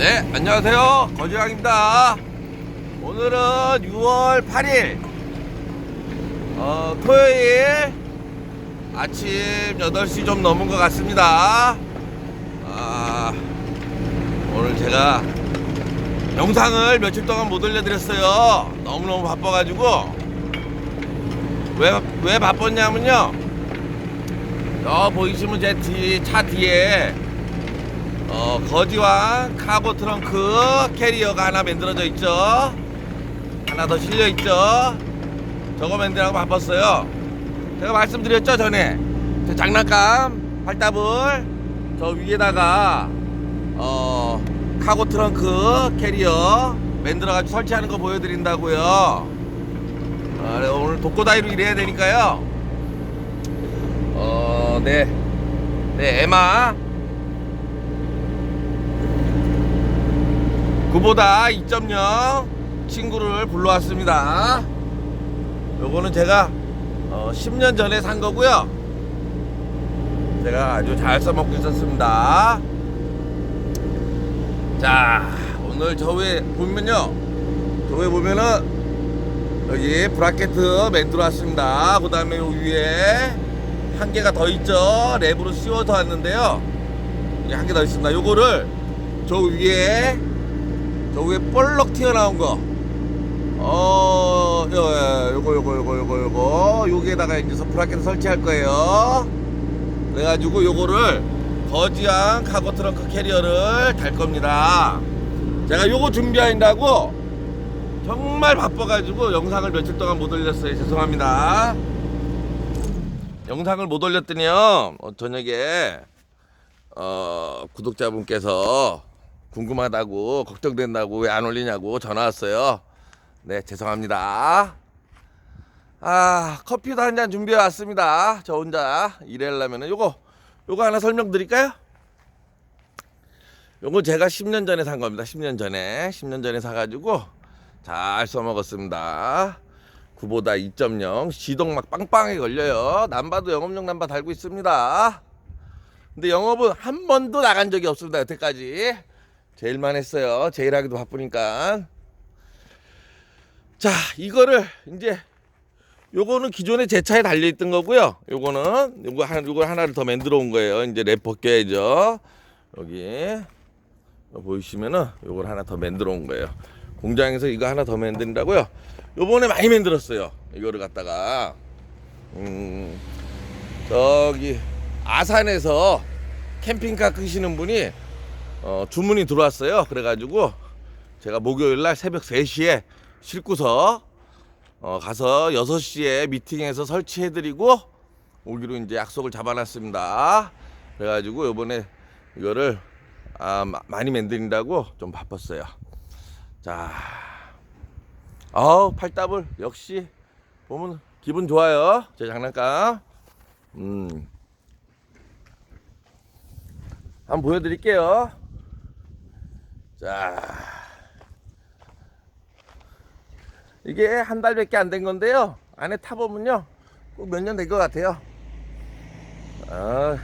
네, 안녕하세요. 거지왕입니다. 오늘은 6월 8일, 어, 토요일 아침 8시 좀 넘은 것 같습니다. 아, 오늘 제가 영상을 며칠 동안 못 올려드렸어요. 너무너무 바빠가지고. 왜, 왜 바빴냐면요. 저 보이시면 제 뒤, 차 뒤에 어, 거지왕 카고 트렁크 캐리어가 하나 만들어져 있죠. 하나 더 실려 있죠. 저거 만들라고 바빴어요. 제가 말씀드렸죠 전에 저 장난감 팔다불 저 위에다가 어 카고 트렁크 캐리어 만들어가지고 설치하는 거 보여드린다고요. 아, 네, 오늘 독고다이로 일해야 되니까요. 어, 네, 네 에마 그보다 2.0 친구를 불러왔습니다. 요거는 제가 어, 10년 전에 산 거고요. 제가 아주 잘 써먹고 있었습니다. 자, 오늘 저 위에 보면요. 저 위에 보면은 여기 브라켓트 맨 들어왔습니다. 그 다음에 요 위에 한 개가 더 있죠. 랩으로 씌워서 왔는데요. 한 개 더 있습니다. 요거를 저 위에 저 위에 볼록 튀어나온 거. 어, 요, 요거, 요거, 요거, 요거, 요거. 여기에다가 이제 브라켓 설치할 거예요. 그래가지고 요거를 거지왕 카고 트렁크 캐리어를 달 겁니다. 제가 요거 준비한다고 정말 바빠가지고 영상을 며칠 동안 못 올렸어요. 죄송합니다. 영상을 못 올렸더니요. 어, 저녁에 어, 구독자분께서 궁금하다고 걱정된다고 왜 안 올리냐고 전화 왔어요. 네 죄송합니다. 아 커피도 한 잔 준비해 왔습니다. 저 혼자 일하려면은 요거 요거 하나 설명드릴까요? 요거 제가 10년 전에 산 겁니다. 10년 전에 10년 전에 사가지고 잘 써먹었습니다. 9보다 2.0 시동 막 빵빵하게 걸려요. 남바도 영업용 남바 달고 있습니다. 근데 영업은 한 번도 나간 적이 없습니다. 여태까지 제일만 했어요. 제일 하기도 바쁘니까. 자, 이거를 이제 요거는 기존에 제 차에 달려 있던 거고요. 요거는 요거 한 요거 하나를 더 만들어 온 거예요. 이제 랩 벗겨야죠. 여기 보이시면은 요걸 하나 더 만들어 온 거예요. 공장에서 이거 하나 더 만든다고요. 요번에 많이 만들었어요. 이거를 갖다가 음 저기 아산에서 캠핑카 끄시는 분이 어, 주문이 들어왔어요. 그래가지고 제가 목요일 날 새벽 3시에 싣고서 어, 가서 6시에 미팅해서 설치해드리고 오기로 이제 약속을 잡아놨습니다. 그래가지고 요번에 이거를 아, 마- 많이 만든다고 좀 바빴어요. 자, 아우 팔다불 역시 보면 기분 좋아요. 제 장난감. 음. 한번 보여드릴게요. 자, 이게 한 달밖에 안 된 건데요. 안에 타보면요, 꼭 몇 년 된 것 같아요. 아,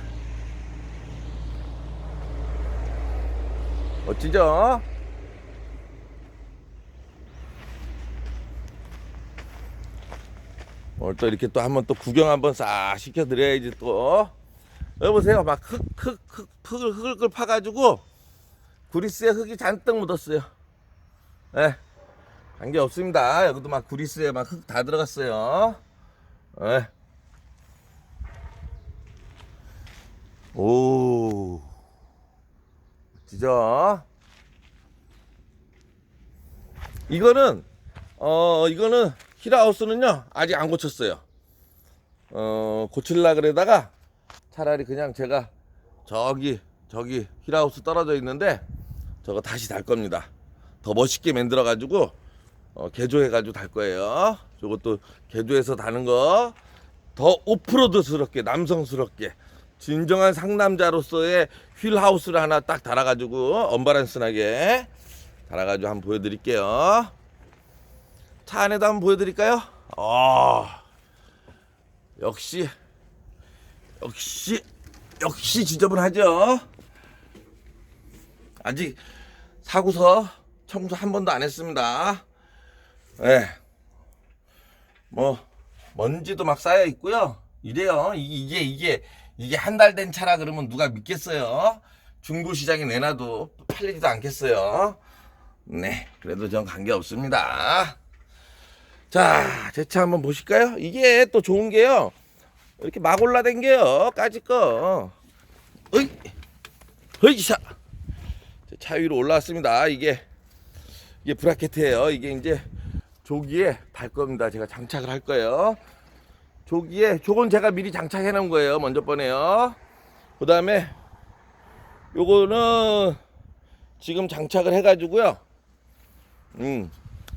멋지죠? 오늘 또 이렇게 또 한번 또 구경 한번 싹 시켜드려야지 또. 여기 보세요. 막 흙, 흙, 흙, 흙을, 흙을 파가지고 구리스에 흙이 잔뜩 묻었어요. 예. 네. 관계 없습니다. 여기도 막 구리스에 막 흙 다 들어갔어요. 예. 오. 진짜. 이거는, 어, 이거는 히라하우스는요, 아직 안 고쳤어요. 어, 고칠라 그래다가 차라리 그냥 제가 저기 저기 힐하우스 떨어져 있는데 저거 다시 달 겁니다. 더 멋있게 만들어 가지고 어, 개조해 가지고 달 거예요. 저것도 개조해서 다는 거 더 오프로드스럽게 남성스럽게 진정한 상남자로서의 휠하우스를 하나 딱 달아가지고 언바란스나게 달아가지고 한번 보여드릴게요. 차 안에도 한번 보여드릴까요? 아 역시 역시 역시 지저분하죠. 아직 사고서 청소 한 번도 안 했습니다. 예. 뭐 먼지도 막 쌓여 있고요. 이래요. 이- 이게 이게 이게 한 달 된 차라 그러면 누가 믿겠어요? 중고 시장에 내놔도 팔리지도 않겠어요. 네, 그래도 전 관계 없습니다. 자, 제 차 한번 보실까요? 이게 또 좋은 게요. 이렇게 막 올라댕겨요. 까짓 거. 어이, 차. 제차 위로 올라왔습니다. 이게 이게 브라켓이에요. 이게 이제 조기에 달 겁니다. 제가 장착을 할 거예요. 조기에 저건 제가 미리 장착해 놓은 거예요. 먼저 번에요. 그 다음에 요거는 지금 장착을 해 가지고요. 음.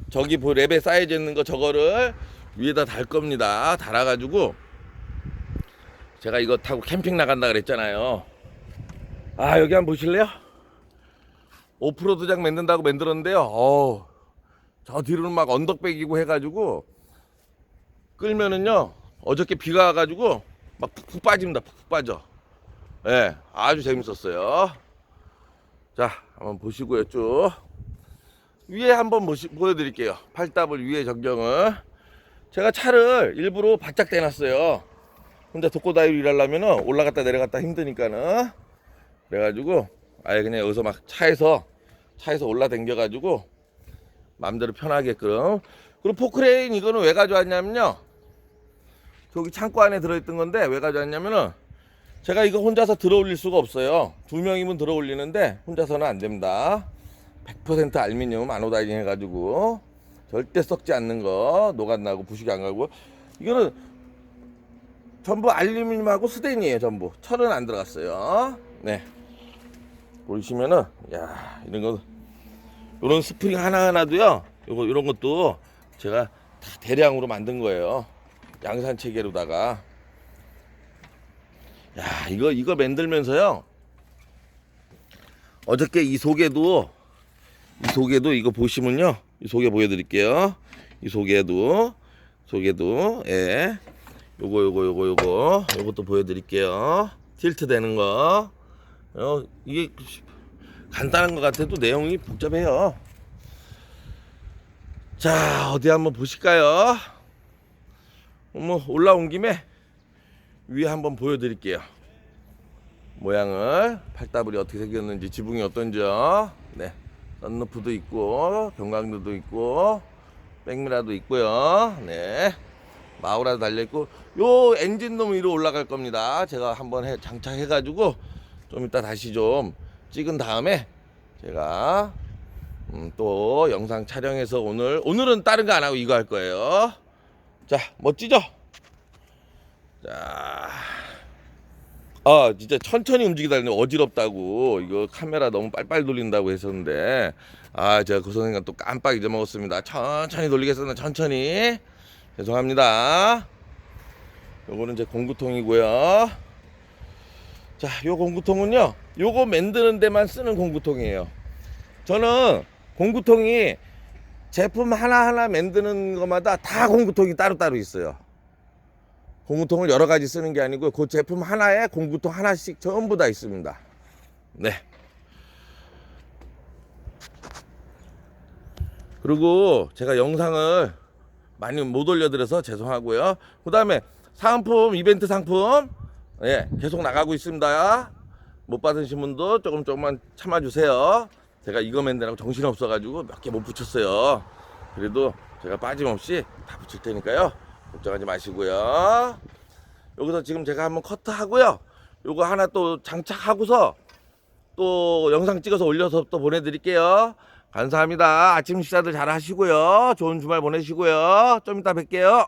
저기 뭐 랩에 쌓여져 있는 거 저거를 위에다 달 겁니다. 달아 가지고 제가 이거 타고 캠핑 나간다 그랬잖아요. 아, 여기 한번 보실래요? 오프로드장 만든다고 만들었는데요. 어우, 저 뒤로는 막 언덕백이고 해가지고 끌면은요 어저께 비가 와가지고 막 푹푹 빠집니다. 푹푹 빠져. 예, 네, 아주 재밌었어요. 자, 한번 보시고요 쭉 위에 한번 보시, 보여드릴게요. 8W 위에 전경을 제가 차를 일부러 바짝 대놨어요. 혼자 독고다이로 일하려면은 올라갔다 내려갔다 힘드니까는 그래가지고 아예 그냥 여기서 막 차에서 차에서 올라댕겨 가지고 마음대로 편하게끔 그리고 포크레인 이거는 왜 가져왔냐면요. 저기 창고 안에 들어있던 건데 왜 가져왔냐면은 제가 이거 혼자서 들어 올릴 수가 없어요. 두 명이면 들어 올리는데 혼자서는 안 됩니다. 100% 알미늄 아노다이징 해가지고 절대 썩지 않는 거 녹아나고 부식이 안 가고. 이거는 전부 알루미늄하고 스텐이에요 전부. 철은 안 들어갔어요. 네 보시면은 야 이런 거 이런 스프링 하나 하나도요 요거 이런 것도 제가 다 대량으로 만든 거예요. 양산 체계로다가. 야 이거 이거 만들면서요. 어저께 이 속에도 이 속에도 이거 보시면요. 이 속에 보여드릴게요. 이 속에도 속에도 예. 요거 요거 요거 요거. 요것도 보여드릴게요. 틸트 되는 거 어, 이게 간단한 것 같아도 내용이 복잡해요. 자, 어디 한번 보실까요? 뭐 올라온 김에 위에 한번 보여드릴게요. 모양을 팔다불이 어떻게 생겼는지 지붕이 어떤지요. 네, 썬루프도 있고 경광도도 있고 백미라도 있고요. 네. 마우라도 달려 있고 요 엔진룸 위로 올라갈 겁니다. 제가 한번 해, 장착해 가지고 좀 이따 다시 좀 찍은 다음에 제가 음, 또 영상 촬영해서 오늘 오늘은 다른 거 안 하고 이거 할 거예요. 자 멋지죠? 자, 아 진짜 천천히 움직이다니 어지럽다고 이거 카메라 너무 빨빨 돌린다고 했었는데 아 제가 그 순간 또 깜빡 잊어먹었습니다. 천천히 돌리겠습니다. 천천히 죄송합니다. 요거는 제 공구통이고요. 자, 요 공구통은요. 요거 만드는 데만 쓰는 공구통이에요. 저는 공구통이 제품 하나하나 만드는 것마다 다 공구통이 따로따로 있어요. 공구통을 여러 가지 쓰는 게 아니고 그 제품 하나에 공구통 하나씩 전부 다 있습니다. 네. 그리고 제가 영상을 많이 못 올려드려서 죄송하고요. 그 다음에 상품, 이벤트 상품, 예, 계속 나가고 있습니다. 못 받으신 분도 조금 조금만 참아주세요. 제가 이거 만드라고 정신 없어가지고 몇 개 못 붙였어요. 그래도 제가 빠짐없이 다 붙일 테니까요. 걱정하지 마시고요. 여기서 지금 제가 한번 커트 하고요. 요거 하나 또 장착하고서 또 영상 찍어서 올려서 또 보내드릴게요. 감사합니다. 아침 식사들 잘 하시고요. 좋은 주말 보내시고요. 좀 이따 뵐게요.